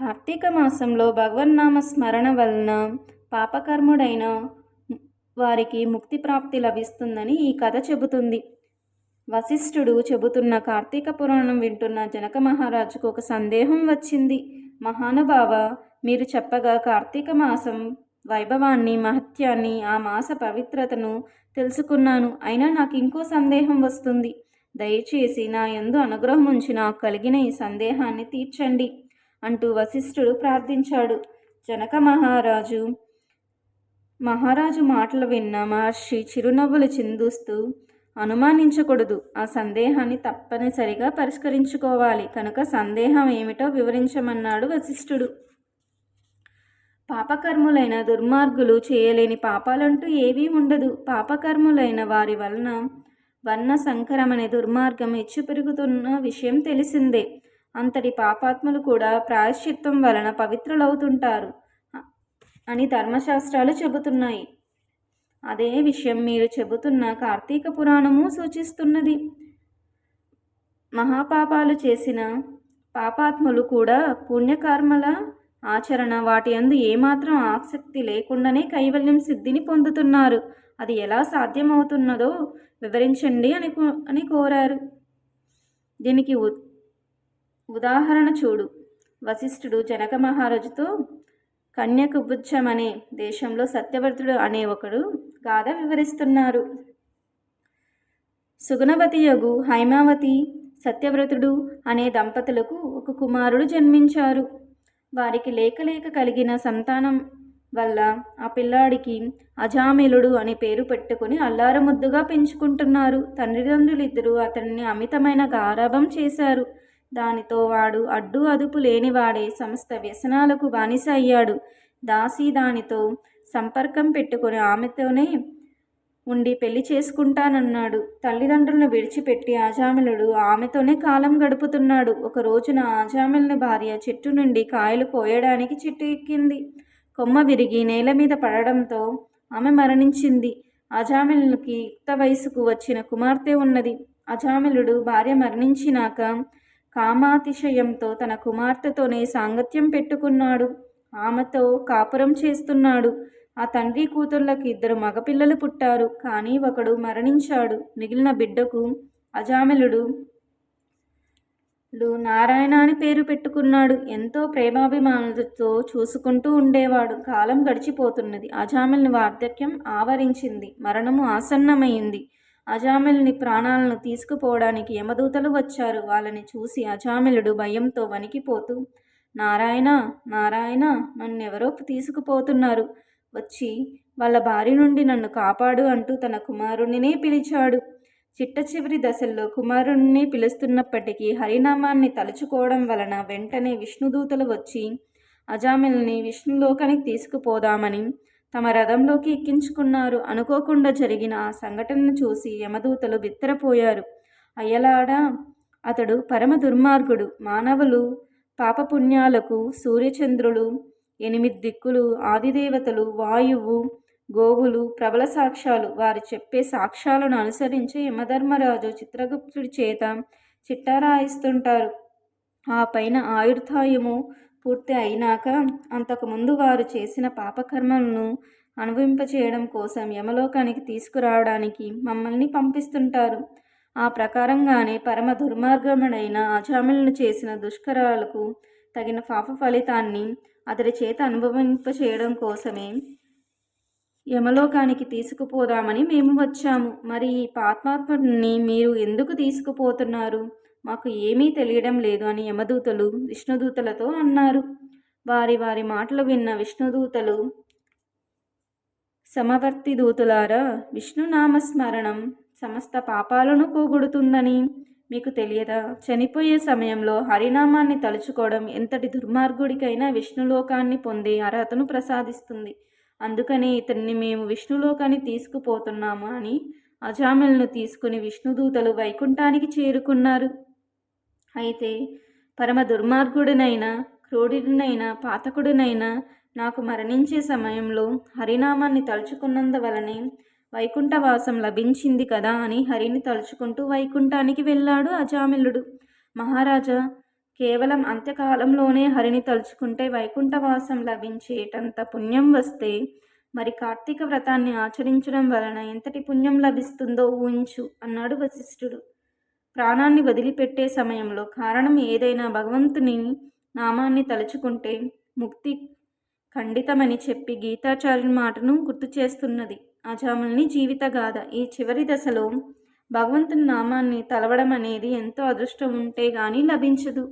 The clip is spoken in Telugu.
కార్తీక మాసంలో భగవన్నామ స్మరణ వలన పాపకర్ముడైన వారికి ముక్తి ప్రాప్తి లభిస్తుందని ఈ కథ చెబుతుంది. వశిష్ఠుడు చెబుతున్న కార్తీక పురాణం వింటున్న జనక మహారాజుకు ఒక సందేహం వచ్చింది. మహానుభావ మీరు చెప్పగా కార్తీక మాసం వైభవాన్ని మహత్యాన్ని ఆ మాస పవిత్రతను తెలుసుకున్నాను. అయినా నాకు ఇంకో సందేహం వస్తుంది. దయచేసి నా ఎందు అనుగ్రహం ఉంచి నాకు కలిగిన ఈ సందేహాన్ని తీర్చండి. అంటూ వశిష్ఠుడు ప్రార్థించాడు. జనక మహారాజు మహారాజు మాటలు విన్న మహర్షి చిరునవ్వులు చిందుస్తూ అనుమానించకూడదు. ఆ సందేహాన్ని తప్పనిసరిగా పరిష్కరించుకోవాలి. కనుక సందేహం ఏమిటో వివరించమన్నాడు వశిష్ఠుడు. పాపకర్ములైన దుర్మార్గులు చేయలేని పాపాలంటూ ఏవీ ఉండదు. పాపకర్ములైన వారి వలన వర్ణ సంకరమనే దుర్మార్గం హెచ్చు పెరుగుతున్న విషయం తెలిసిందే. అంతటి పాపాత్ములు కూడా ప్రాయశ్చిత్తం వలన పవిత్రులవుతుంటారు. అని ధర్మశాస్త్రాలు చెబుతున్నాయి. అదే విషయం మీరు చెబుతున్న కార్తీక పురాణము సూచిస్తున్నది. మహాపాపాలు చేసిన పాపాత్ములు కూడా పుణ్యకర్మల ఆచరణ వాటి అందు ఏమాత్రం ఆసక్తి లేకుండానే కైవల్యం సిద్ధిని పొందుతున్నారు. అది ఎలా సాధ్యమవుతున్నదో వివరించండి అని అని కోరారు. దీనికి ఉ ఉదాహరణ చూడు. వశిష్ఠుడు జనక మహారాజుతో కన్యకుబుచ్చం అనే దేశంలో సత్యవ్రతుడు అనే ఒకడు గాథ వివరిస్తున్నారు. సుగుణవతి యగు హైమావతి సత్యవ్రతుడు అనే దంపతులకు ఒక కుమారుడు జన్మించారు. వారికి లేకలేక కలిగిన సంతానం వల్ల ఆ పిల్లాడికి అజామిలుడు అనే పేరు పెట్టుకుని అల్లారముద్దుగా పెంచుకుంటున్నారు. తండ్రిదండ్రులిద్దరూ అతన్ని అమితమైన గారాభం చేశారు. దానితో వాడు అడ్డు అదుపు లేనివాడే సమస్త వ్యసనాలకు బానిస అయ్యాడు. దాసి దానితో సంపర్కం పెట్టుకుని ఆమెతోనే ఉండి పెళ్ళి చేసుకుంటానన్నాడు. తల్లిదండ్రులను విడిచిపెట్టి ఆజామిలుడు ఆమెతోనే కాలం గడుపుతున్నాడు. ఒక రోజున ఆజామిలుని భార్య చెట్టు నుండి కాయలు కోయడానికి చెట్టు ఎక్కింది. కొమ్మ విరిగి నేల మీద పడడంతో ఆమె మరణించింది. అజామిలునికి యుక్త వయసుకు వచ్చిన కుమార్తె ఉన్నది. అజామిలుడు భార్య మరణించినాక కామాతిశయంతో తన కుమార్తెతోనే సాంగత్యం పెట్టుకున్నాడు. ఆమెతో కాపురం చేస్తున్నాడు. ఆ తండ్రి కూతుర్లకు ఇద్దరు మగపిల్లలు పుట్టారు. కానీ ఒకడు మరణించాడు. మిగిలిన బిడ్డకు అజామిలుడు నారాయణ అని పేరు పెట్టుకున్నాడు. ఎంతో ప్రేమాభిమానులతో చూసుకుంటూ ఉండేవాడు. కాలం గడిచిపోతున్నది. అజామిల్ని వార్ధక్యం ఆవరించింది. మరణము ఆసన్నమైంది. అజామిల్ని ప్రాణాలను తీసుకుపోవడానికి యమదూతలు వచ్చారు. వాళ్ళని చూసి అజామిలుడు భయంతో వణికిపోతూ నారాయణ నారాయణ నన్నెవరో తీసుకుపోతున్నారు. వచ్చి వాళ్ళ భార్య నుండి నన్ను కాపాడు అంటూ తన కుమారుణ్ణినే పిలిచాడు. చిట్ట చివరి దశల్లో కుమారుణ్ణి పిలుస్తున్నప్పటికీ హరినామాన్ని తలుచుకోవడం వలన వెంటనే విష్ణుదూతలు వచ్చి అజామిల్ని విష్ణులోకానికి తీసుకుపోదామని తమ రథంలోకి ఎక్కించుకున్నారు. అనుకోకుండా జరిగిన ఆ సంఘటనను చూసి యమదూతలు బిత్తరపోయారు. అయ్యలాడా అతడు పరమ దుర్మార్గుడు. మానవులు పాపపుణ్యాలకు సూర్యచంద్రులు ఎనిమిది దిక్కులు ఆదిదేవతలు వాయువు గోవులు ప్రబల సాక్ష్యాలు వారు చెప్పే సాక్ష్యాలను అనుసరించి యమధర్మరాజు చిత్రగుప్తుడి చేత చిట్టారాయిస్తుంటారు. ఆ పైన ఆయుర్ధాయము పూర్తి అయినాక అంతకుముందు వారు చేసిన పాపకర్మలను అనుభవింపచేయడం కోసం యమలోకానికి తీసుకురావడానికి మమ్మల్ని పంపిస్తుంటారు. ఆ ప్రకారంగానే పరమ దుర్మార్గముడైన అజామిలను చేసిన దుష్కరాలకు తగిన పాప ఫలితాన్ని అతడి చేత అనుభవింపచేయడం కోసమే యమలోకానికి తీసుకుపోదామని మేము వచ్చాము. మరి ఈ పాత్మాత్ముడిని మీరు ఎందుకు తీసుకుపోతున్నారు? మాకు ఏమీ తెలియడం లేదు అని యమదూతలు విష్ణుదూతలతో అన్నారు. వారి వారి మాటలు విన్న విష్ణుదూతలు సమవర్తి దూతులారా విష్ణునామస్మరణం సమస్త పాపాలను పోగొడుతుందని మీకు తెలియదా? చనిపోయే సమయంలో హరినామాన్ని తలుచుకోవడం ఎంతటి దుర్మార్గుడికైనా విష్ణులోకాన్ని పొందే అర్హతను ప్రసాదిస్తుంది. అందుకని ఇతన్ని మేము విష్ణులోకాన్ని తీసుకుపోతున్నాము అని అజామిల్ను తీసుకుని విష్ణుదూతలు వైకుంఠానికి చేరుకున్నారు. అయితే పరమ దుర్మార్గుడినైన క్రూరుడినైన పాతకుడినైన నాకు మరణించే సమయంలో హరినామాన్ని తలుచుకున్నందువలనే వైకుంఠవాసం లభించింది కదా అని హరిని తలుచుకుంటూ వైకుంఠానికి వెళ్ళాడు అజామిలుడు. మహారాజా కేవలం అంత్యకాలంలోనే హరిని తలుచుకుంటే వైకుంఠవాసం లభించేటంత పుణ్యం వస్తే మరి కార్తీక వ్రతాన్ని ఆచరించడం వలన ఎంతటి పుణ్యం లభిస్తుందో ఊహించు అన్నాడు వశిష్ఠుడు. ప్రాణాన్ని వదిలిపెట్టే సమయంలో కారణం ఏదైనా భగవంతుని నామాన్ని తలుచుకుంటే ముక్తి ఖండితమని చెప్పి గీతాచార్యుని మాటను గుర్తు చేస్తున్నది. అజాముల్ని జీవితగాథ ఈ చివరి దశలో భగవంతుని నామాన్ని తలవడం అనేది ఎంతో అదృష్టం ఉంటే గానీ లభించదు.